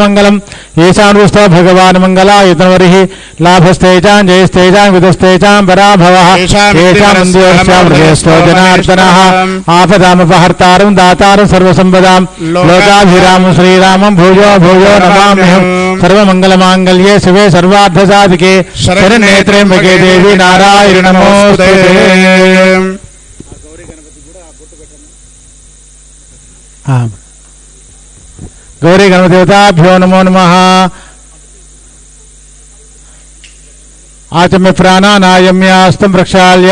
మంగళం. ఈశానుస్తో భగవాన్ మంగళాయుతవరి లాభస్తేజాం జయస్తేజాం విదస్తేజాం పరాభవ. ఏషామంద్యోశ్చామృతేస్తో జనార్దన ఆపదామపహర్తారం దాతారం సర్వసంపదాం. లోకాభిరామం శ్రీరామం భూజో భూజో నమామ్యహం. సర్వమంగళమాంగళ్యే శివే సర్వార్థసాధికే శరణేత్రేంబకే దేవి నారాయణ నమోస్తే గౌరీ గణదేవతాభ్యో నమో నమ ఆచమ్య ప్రాణానాయమ్యాస్తం ప్రక్షాళ్య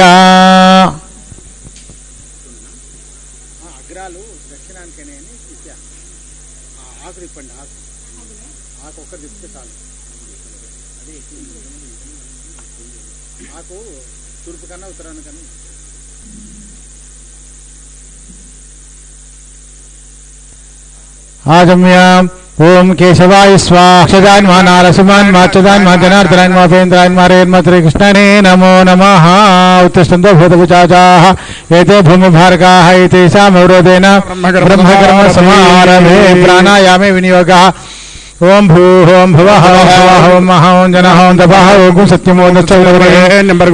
అగ్రాలు దక్షిణానికనే అని ఇచ్చా ఆ ఆకు తిప్పండి ఆకు ఆకు ఒక్కటి తిప్పితే చాలు అది ఆకు తూర్పు కన్నా ఉత్తరానికన్నా ఆచమ్య आगम्याम। ओम केशवाय स्वाक्षदान मा नारसिमान माचदान मा जनार्दनान मा पेन्द्रायन मा नमो। नमः उत्तिष्ठन्तो भूतपुचाजाः एते भूमिभार्गाः एतेषाम् अवरोधेन ब्रह्मकर्म समारभे प्राणायामे विनियोगः। ओम भू ओम भव ओम मह ओम जन ओम तप ओम सत्यमो नम्बर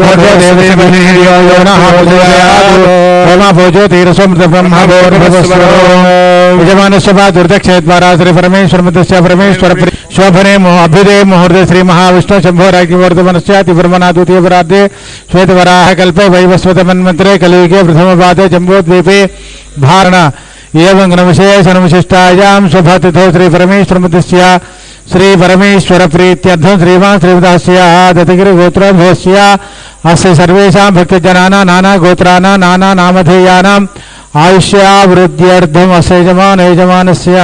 भोजो तीरसो मृत ब्रह्म भोर यजमानस्य श्री परमेश्वर मध्य परमेश्वर शोभने अभ्युदय मुहूर्त श्री महाविष्णु शंभोराज्ञवर्धमनस्यातिवर्मना द्वितीय पराधे श्वेतवराह कल्पे वैवस्वत वैवस्वतमन्मन्त्रे कलियुगे प्रथमपादे जम्बोद्वीपे भारण। एवं नमशेष नमशिष्टायां शुभतिथो श्री परमेश्वर मध्य श्री परमेश्वर प्रीत्यर्थ श्रीमान श्रीवदास दतगिरी गोत्र भोस्या अस्य सर्वेषां भक्तजनाना नाना गोत्राणा नाना नामधेयानां ఆయుష్యాభివృద్ధ్యర్థం అస్య యజమాన యజమానస్య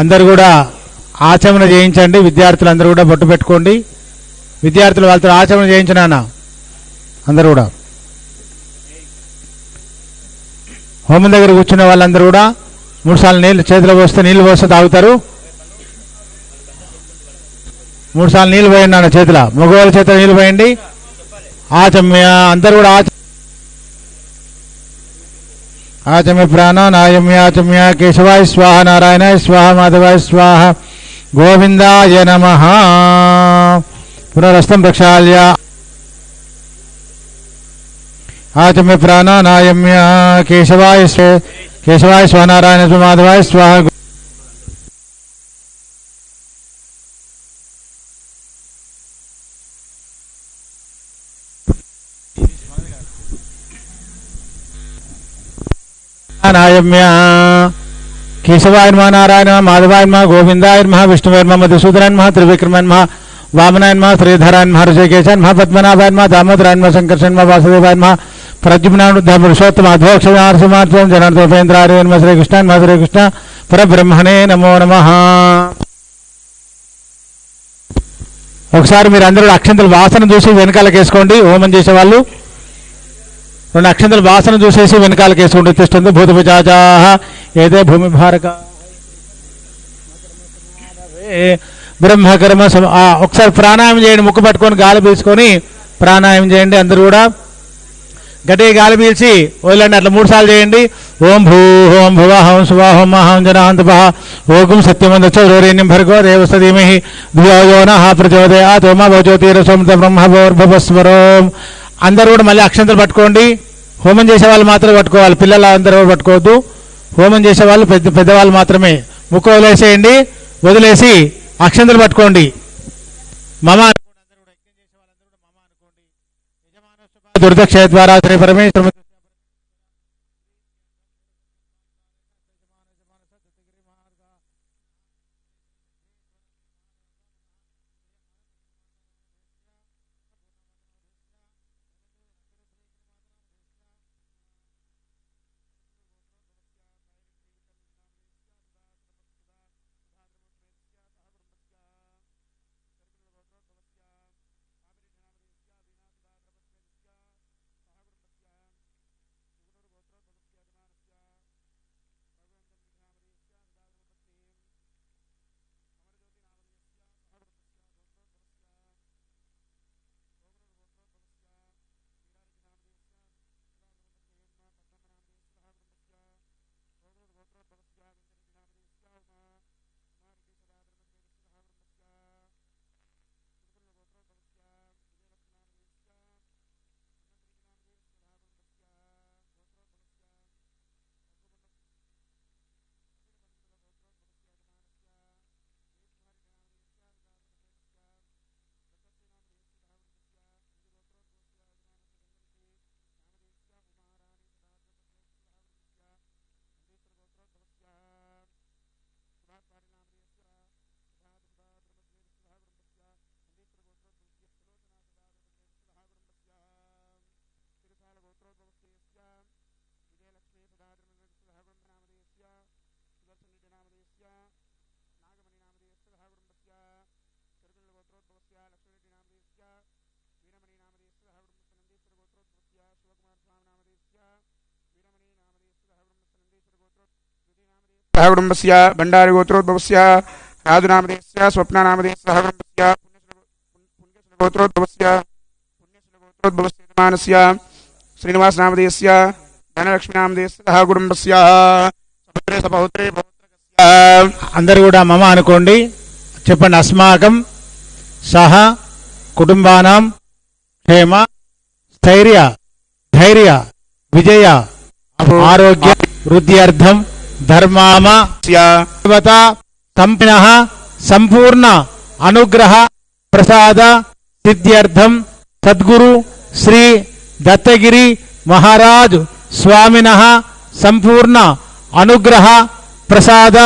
అందరు కూడా ఆచమన చేయించండి విద్యార్థులు అందరూ కూడా బొట్టు పెట్టుకోండి. విద్యార్థులు వాళ్ళతో ఆచమన చేయించినానా అందరూ కూడా. హోమం దగ్గర కూర్చున్న వాళ్ళందరూ కూడా మూడుసార్లు నీళ్ళు చేతిలో పోస్తే నీళ్ళు పోస్తే తాగుతారు. మూడుసార్లు నీళ్ళు పోయండి నాన్న చేతిలో. మగవాళ్ళ చేతిలో నీళ్ళు పోయండి. ఆచమ్య అందరూ కూడా ఆచ ఆచమ్య ప్రాణ నాయమ్య ఆచమ్య కేశవాయ స్వాహ నారాయణ స్వాహ మాధవాయ స్వాహ గోవిందాయ నమ. పునరస్తం ప్రక్షాళ్య. आत्म प्राणानायम्य केशवाय केशवाय स्वानारायण माधवाय स्वाहा नारायम्य केशवाय नम नारायण नम माधवाय नम गोविंदाय नम विष्णुवाय नम मधुसूदनाय नम त्रिविक्रमाय नम वामनाय नम श्रीधराय नम ऋषिकेशाय नम पद्मनाभाय नम दामोदराय नम शंकरशाय नम वासुदेवाय ప్రద్యుమ్నానుద్ధ పురుషోత్తమ అధ్వక్ష నరసింహార్థం జనార్దోపేంద్రార్యన్మ శ్రీకృష్ణాన్మ శ్రీకృష్ణ పరబ్రహ్మణే నమో నమ. ఒకసారి మీరు అందరూ అక్షంతలు వాసన చూసి వెనకాలకేసుకోండి హోమం చేసేవాళ్ళు. రెండు అక్షంతలు వాసన చూసేసి వెనకాలకేసుకోండి వేసుకుంటూ తిష్టంది ఏదే భూమి భారక. బ్రహ్మకర్మ ఒకసారి ప్రాణాయామం చేయండి ముక్కు పట్టుకొని గాలి పీసుకొని ప్రాణాయామం చేయండి అందరూ కూడా. గట్టిగా గాలి పీల్చి వదిలండి అట్లా మూడు సార్లు చేయండి. ఓం భూ ఓం భువ హోం శుభ హోం మహాం ఓకం ఓం సత్యమందోరేణ్యం భర్గో దేవస్తీమహి ధియో నః ప్రచోదయాత్. ఓమ బ్రహ్మ భోర్భవస్వరోం అందరూ కూడా మళ్ళీ అక్షంతలు పట్టుకోండి. హోమం చేసే వాళ్ళు మాత్రమే పట్టుకోవాలి. పిల్లలు అందరూ పట్టుకోవద్దు. హోమం చేసే వాళ్ళు పెద్ద పెద్దవాళ్ళు మాత్రమే. ముక్కు వదిలేసేయండి. వదిలేసి అక్షంతలు పట్టుకోండి. మమ దుర్దక్ష ద్వారా శ్రీ పరమేశ్వర सह कुटुम्बस्य भण्डारिगोत्रोद्भवस्य राजुनामधेयस्य स्वप्ननामधेयस्य सह कुटुम्बस्य पुण्यश्लोत्रोद्भवस्य पुण्यश्लोत्रोद्भवस्य यजमानस्य श्रीनिवासनामधेयस्य धनलक्ष्मीनामधेयस्य सह कुटुम्बस्य सपुत्रे सपौत्रे पौत्रकस्य అందరు కూడా మమ అనుకోండి చెప్పండి అస్మాకం సహ కుటుంబానాం క్షేమ స్థైర్య ధైర్య విజయ ఆరోగ్య వృద్ధ్యర్థం ధర్మామ దేవత సంపూర్ణ అనుగ్రహ ప్రసాద సిద్ధ్యర్థం సద్గురు శ్రీ దత్తగిరి మహారాజ్ స్వామిన సంపూర్ణ అనుగ్రహ ప్రసాద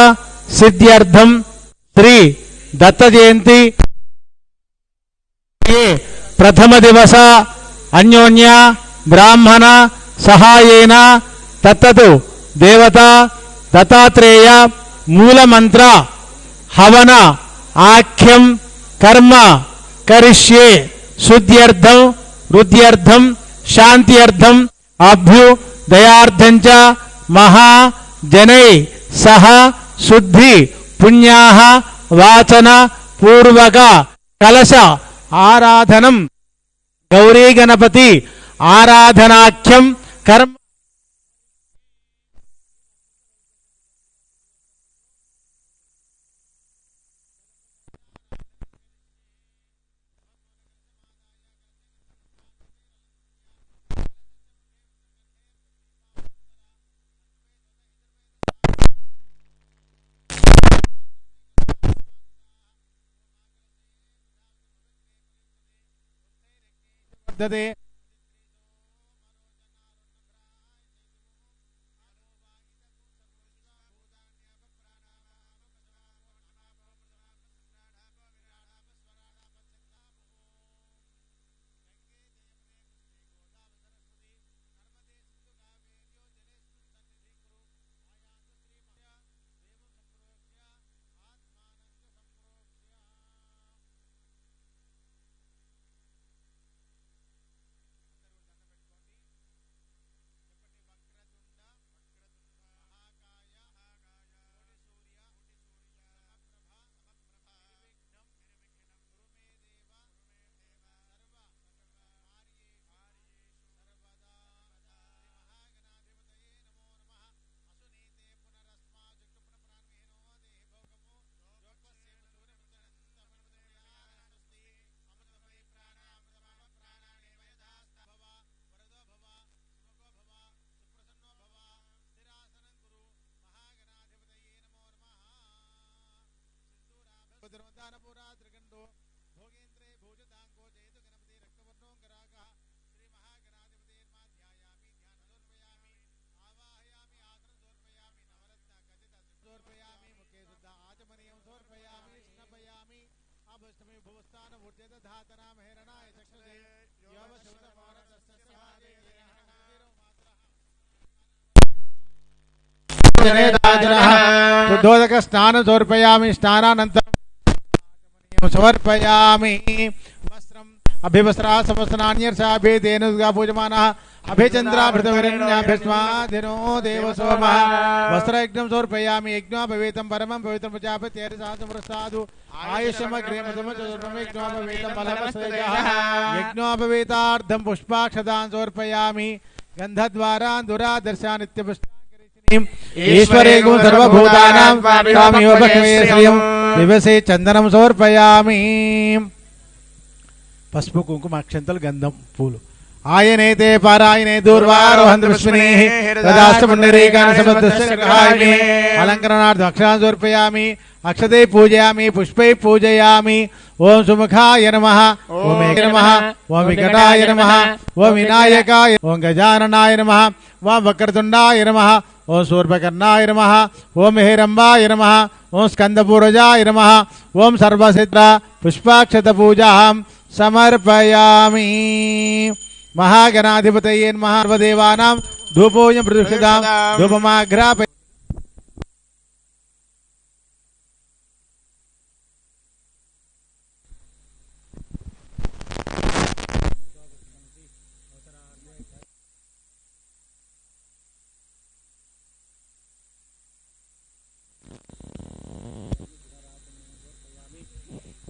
సిద్ధ్యర్థం శ్రీ దత్త జయంతి ప్రథమ దివస అన్యోన్య బ్రాహ్మణ సహాయేన తత్తతు దేవత దత్తాత్రేయ మూలమంత్ర హవన ఆఖ్యం కర్మ కరిష్యే శుద్ధ్యర్థం వృద్ధ్యర్థం శాంత్యర్థం అభ్యుదయార్థం చ మహా జనై సహ శుద్ధి పుణ్యా వాచన పూర్వక కలశ ఆరాధనం. గౌరీ గణపతి ఆరాధనాఖ్యం కర్మ that they अष्टमी भूस्तान भूतेत धातनाम हेरणाय स्नान समर्पयामि स्नानानन्तरं समर्पयामि। वस्त्रम् अभिवस्त्राः पूजमानः సోమ వస్త్రయజ్ఞం సమర్పయామి యజ్ఞోపవేతం పరమం పవిత్రం ప్రజాపత్యేరసాదు ఆయుష్యమగ్రేమయజ్ఞోపవేతం ఫలమస్తేజः యజ్ఞోపవేతార్థం పుష్పాక్షదాన్ సమర్పయామి. గంధద్వారా దురాదర్శానిత్యపుష్ట ఈశ్వరేగం సర్వభూతానాం స్వామియోపక్వే శ్రియం దివసే చందనం సమర్పయామి. పసుపు కుంకుమ అక్షంతలు గంధం పూలు. ఆయనేతే పారాయణే దూర్వారోహంత విస్మినే తదాస్త పుండరీకాన్ని సమర్థామి అలంకరణార్థం అక్షరాన్ని సమర్పయామి అక్షతే పూజయామి పుష్పై పూజయామి ఓం సుముఖాయ నమ ఓం ఏక నమ ఓం వికటాయ నమ ఓం వినాయకాయ ఓం గజాననాయ నమ ఓం వక్రతుండాయ నమ ఓం శూర్పకర్ణాయ నమ ఓం హేరంబాయ నమ ఓం స్కందపూరజాయ నమ ఓం సర్వసిద్ర పుష్పాక్షత పూజాం సమర్పయామి మహాగణాధిపతయే మహార్వదేవానాం. ధూపోయం ప్రతిష్ఠితాం. ధూపమాఘ్రాప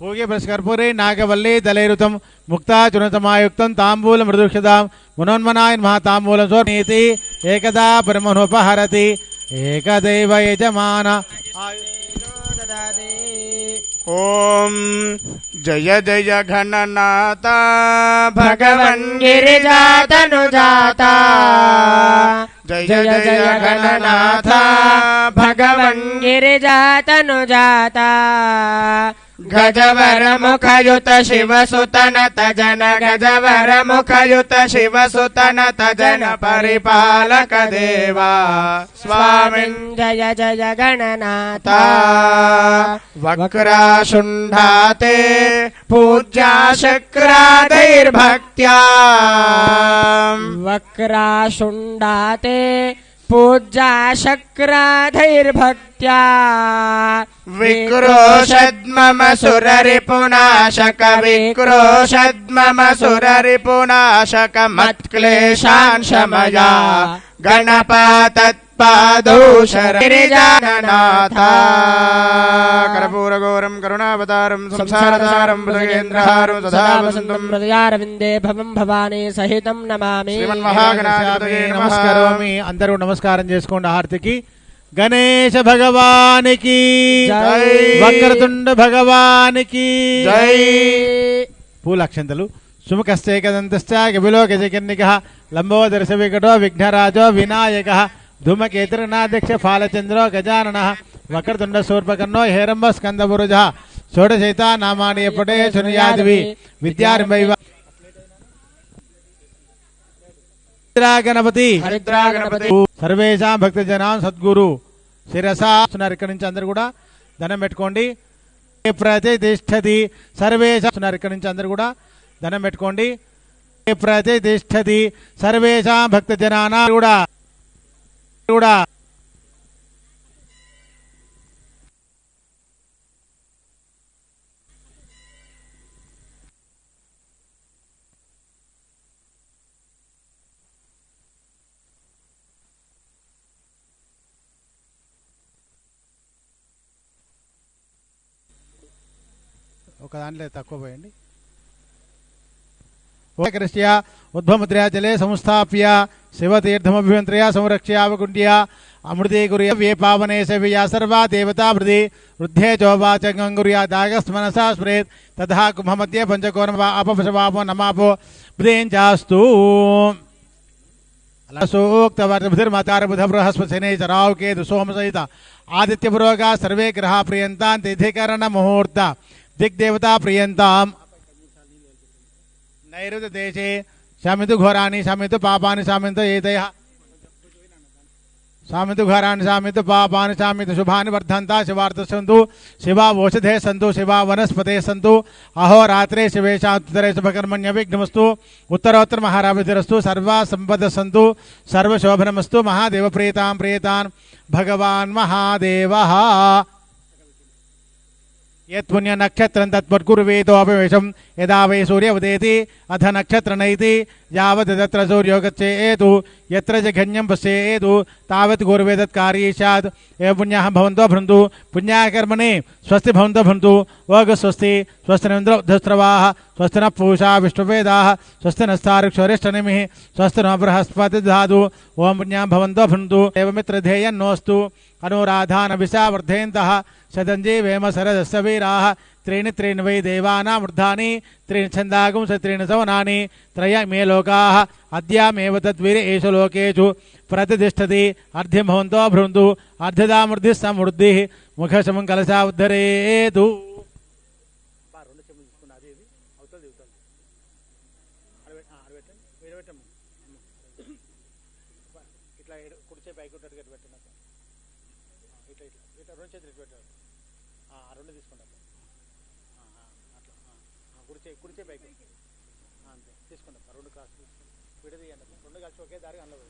भोगे भ्रष्कर्पूरे नागवल्ले तलैरुतं मुक्ता चुनतमायुक्तं तांबूल मृदुक्षतां मुनोन्मनाय महातांबूल स्वप्नेति एकदा परमनोपहरति एकदैव यजमान ओम जय जय घननाता भगवन् गिरिजातनुजाता जय जय जय घननाथा भगवन् गिरिजातनुजाता गजवरमुखयुत शिवसुतनत जन गजवरमुखयुत शिवसुतनत जन परिपालक देवा। स्वामिन् जय जय गणनाता वक्राशुण्ढाते पूज्या शक्रादैर्भक्त्या वक्राशुण्डाते पूजा शक्राधैर्भक्त्या विङ्कुरोषद् मम सुररिपुनाशक विङ्कुरोषद् मम सुररिपुनाशक मत्क्लेशान् शमया गणपातत् సదా వసంతం హృదయారవిందే భవం భవానీ సహితం నమామి నమస్కారమి అందరూ నమస్కారం చేసుకోండి హారతికి। గణేశ భగవానికి। జై. వక్రతుండ భగవానికి। జై। పూలక్షంతలు సుముఖశ్చేకదంతశ్చ గవిలోకజకర్ణిక లంబోదర్శ వికటో విఘ్నరాజో వినాయక ధూమకేతుర్నాధ్యక్ష ఫాలచంద్రో గజానన వక్రతుండ శూర్పకర్ణో హేరంబ స్కందపురుజ షోడశైత నామాని ఎప్పటే శృణుయాదివి విద్యారంభైవ గణపతి సర్వేషాం భక్త జనాం సద్గురు శిరసా ఇక్కడి నుంచి అందరు కూడా ధనం పెట్టుకోండి ప్రతిష్టతి సర్వేషా ఉన్నారు ఇక్కడి నుంచి అందరు కూడా ధనం పెట్టుకోండి ప్రతిష్టతి సర్వేషాం భక్త జనానా కూడా కూడా. ఒక దాంట్లో తక్కువ పోయండి. ओकरस्य उद्भमुद्रया जले संस्थाप्य शिवतीर्थमभ्यन्तरया संरक्ष्यावगुण्ड्या अमृते गुरी वे पावने सेवया सर्वा देवता हृदि वृद्धे चोवाच गङ्गुर्या दागस्मनसा स्मृत तथा कुंभ कुम्भमध्ये पञ्चकोरम अपपशवापो नमापो ब्रेञ्जास्तु सूक्तवर्धभिर्मतार बुध सर्वे ग्रह प्रियंता दिग्देवता प्रियंता నైరుత దేశే శమితు ఘోరాని శమితు పాపాని శామిత ఏతయ శామితు ఘోరాని శామితు పాపాని శామితు శుభాని వర్ధంతా శివార్థ సంతు శివా ఓషధే సంతు శివా వనస్పతే సంతు అహోరాత్రే శివేశాంతరే శుభకర్మణ్య విఘ్నమస్తు ఉత్తరోత్తర మహారాభిరస్తు సర్వా సంపద సంతు సర్వశోభనమస్తు మహాదేవ ప్రియతాం ప్రియతాన్ భగవాన్ మహాదేవ యత్పుణ్య यत्पुण्यनक्षत्रं तत्पत्कुर्वेदोऽपवेशं यदा वै सूर्य उदेति अथ नक्षत्र नईति यावद् सूर्यो गच्छेतु, यत्र च घन्यं पश्येतु, तावत् गुर्वे तत्कार्ये स्यात्। एव पुण्याः भवन्तो पुण्याकर्मणे स्वस्ति भवन्तो भृंतु वग स्वस्ति स्वस्तिनिन्द्रधस्रवाः स्वस्ति न पूषा विष्णुवेदाः, स्वस्ति नस्तारुक्षोरिष्टनिमिः स्वस्ति न बृहस्पति धा ओम बृहस्पतिधातु ॐ पुण्यां भवन्तो भृन्तु नोस्तु అనురాధాన విశావర్ధేంత శతంజీ వేమ సరదస్సవీరాహ త్రీణి త్రీణి వై దేవానామృద్ధాని త్రీణి ఛందాగుంస త్రీణి సవనాని త్రయ మే లోకా అద్యామేవ తద్విరే ఏషు లోకేషు ప్రతిష్టతి అర్ధిమహంతో భృందు అర్ధదామృద్ధి సమృద్ధి ముఖశమం కలశా ఉద్ధరేతు ఇట్లా ఇట్లా ఇట్లా ఇట్లా రెండు చేతులు ఇటు పెట్టాడు ఆ రెండు తీసుకోండి అట్లా అట్లా కుడిచే కుడిచే బైక్ అంతే తీసుకోండి రెండు క్రాస్ విడదీయండి రెండు కలిసి ఒకే దారి అందులో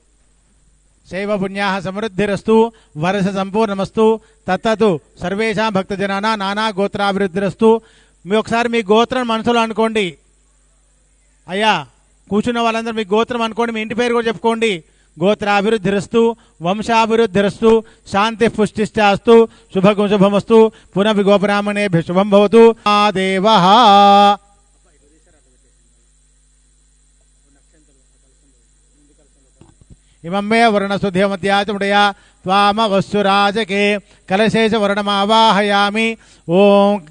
శైవ పుణ్యా సమృద్ధిరస్తు వరస సంపూర్ణమస్తు తత్తతు సర్వేషాం భక్తజనానా నానా గోత్రాభివృద్ధిరస్తు. మీ ఒకసారి మీ గోత్రం మనసులో అనుకోండి. అయ్యా కూర్చున్న వాళ్ళందరూ మీ గోత్రం అనుకోండి మీ ఇంటి పేరు కూడా చెప్పుకోండి. గోత్రాభివృద్ధిరస్తు వంశాభివృద్ధిరస్తు శాంతి పుష్టిశ్చాస్తు శుభగం శుభమస్తు పునః శుభం భవతు. ఆ దేవ. ఇమం మే త్వామ వస్సురాజకే కలశేష వర్ణమావాహయామి. ఓం.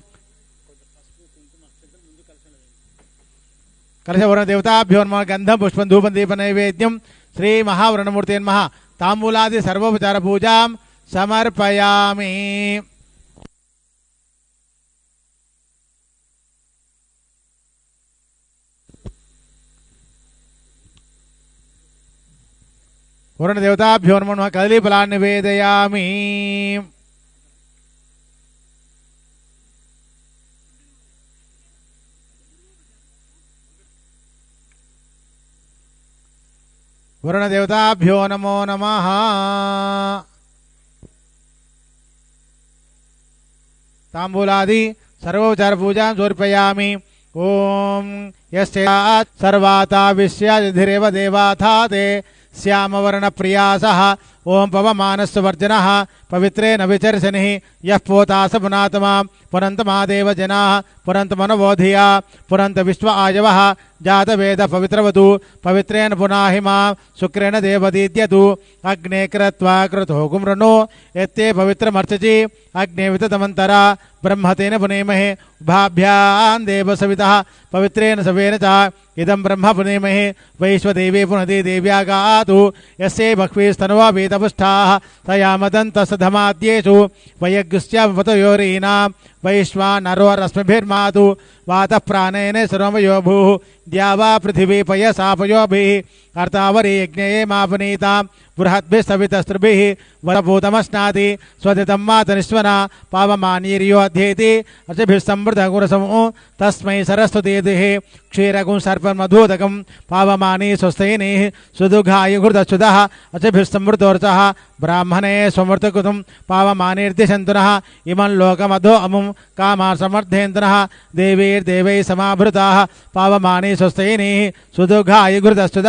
కలశవర్ణ దేవతాభ్యోన్మ గంధం పుష్పం ధూపం దీప నైవేద్యం శ్రీ మహావరణమూర్తి నమః తాంబూలాది సర్వోపచార పూజాం సమర్పయామి वरुण देवताभ्यो नमो नमः। तांबूलादि सर्वोपचार पूजा समर्पयामि। ओम यस्यात् सर्वाता विश्याधिरेव देवाथा ते। श्यामवर्ण प्रिया सह ओम पवमानस्वर्जन पवित्रे न विचर्शनि योता स पुनात्मा पुनंत महादेव जना पुनंत मनोबोधिया पुनंत विश्व आयव जात वेद पवित्रवधु पवित्रेन पुनाहिमा, शुक्रेण देवदीद्यतु अग्ने कृत्वा कृतोगुम पवित्रमर्चि अग्ने विततमंतरा ब्रह्मतेन पुनेमहे भाभ्यां देव सवितः सवेन च, इदं ब्रह्म पुनेमहे, वैश्वदेवे पुनदे देव्या गातु यस्यै स्तनवा वेद तपुष्ठाः तयामदन्तसधमाद्येषु वैश्वा वैश्वानरोरश्मिभिर्मातु वात प्राणेन सर्वमयो भू द्यावा पृथिवी पयसापयोभिः कर्तावरी यज्ञ मापनीता బృహద్భి సవితస్తృభి వరభూతమస్నాది స్వదితం మాత నిస్వన పావమానీర్యోధ్యేతి అచభి సమృతగురసము తస్మై సరస్వతీదిహి క్షీరకం సర్వమధూతకం పావమాని స్వస్థైని సుదుఘాయుఘృతచ్యుత అచభి సమృతోర్చ బ్రాహ్మణే స్వమృతకృతం పావమానిర్దిశంతున ఇమం లోకమధో అముం కామా సమర్థేంతున దేవీర్దేవై సమాభృత పావమాని స్వస్థైని సుదుఘాయ గురుదస్తుత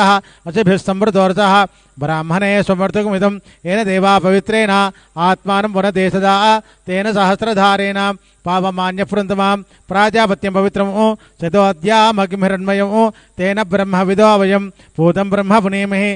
బ్రాహ్మణే స్వమృతకమిదం ఏన దేవా పవిత్రేణ ఆత్మానం పునదేశదా తేన సహస్రధారేణ पावमान्यफृन्तमां प्राजापत्यं पवित्रमो ओ शतोऽध्यामग्निरन्मयम् तेन ब्रह्मविदो वयं भूतं ब्रह्म पुनेमहे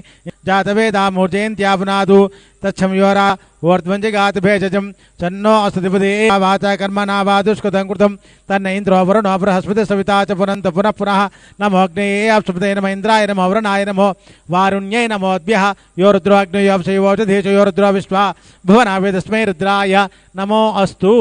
जातवेदामूर्जयन्त्यापुनादु तच्छमयोरा ओर्ध्वञ्जगातभेजजं चन्नो असदिपदे वाचा कर्मणावादुष्कृतं कृतं तन्न इन्द्रो वरुणो बृहस्पति सविता च पुनन्त पुनः पुनः नमोऽग्नये अप्सुपदे नम इन्द्राय नमो वरुणाय नमो वारुण्यै नमोऽद्भ्यः यो रुद्रो विश्वा भुवनावेदस्मै रुद्राय नमो अस्तु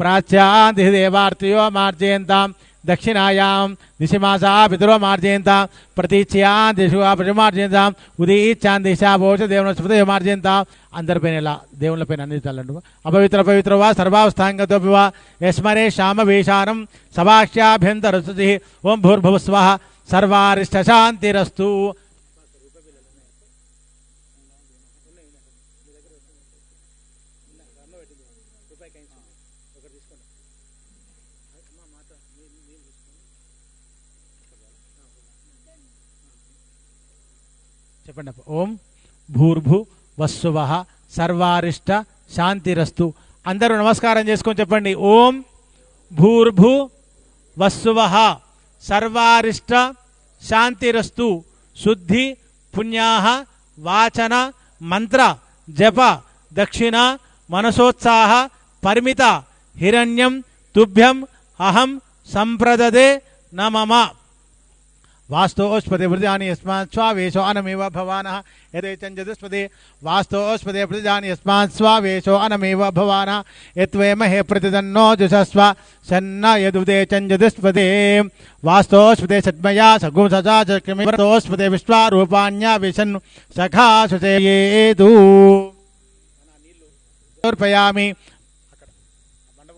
తస్మై మార్జయంతాం దక్షిణాయాం దిశమాసా పితరో మార్జయంతాం ప్రతీచ్యాం దిశ ప్రతిమార్జయంతాం ఉదీచ్యాం దిశా భోష దేవుని స్మృతి మార్జయంతాం అందరిపైన ఇలా దేవుళ్ళపైన అన్ని చల్లండు అపవిత్ర పవిత్రవా సర్వావస్థాంగతోపివా యస్మరే శ్యామ వేషానం సభాష్యాభ్యంతరస్తుతి ఓం భూర్భువస్వ సర్వారిష్ట శాంతిరస్తు చెప్పండి ఓం భూర్భు వస్సువ సర్వారిష్ట శాంతిరస్తు. అందరూ నమస్కారం చేసుకొని చెప్పండి. ఓం భూర్భు వస్సువ సర్వారిష్ట శాంతిరస్తు. శుద్ధి పుణ్యాహ వాచన మంత్ర జప దక్షిణ మనసోత్సాహ పరిమిత హిరణ్యం తుభ్యం అహం సంప్రదదే నమమ. वास्तोस्पदे प्रजानि यस्मात् स्वावेशो अनमेव भवान। यदे चञ्जदुस्पदे वास्तोस्पदे प्रजानि यस्मात् स्वावेशो अनमेव भवानः। यत्वेमहे प्रतिदन्नो जुषस्व सन्न यदुदे चञ्जदुस्पदे वास्तोस्पदे सद्मया सगुंससा चक्रमिवतोस्पदे विश्वारूपाण्या विशन् सखा सुचयेतु समर्पयामि।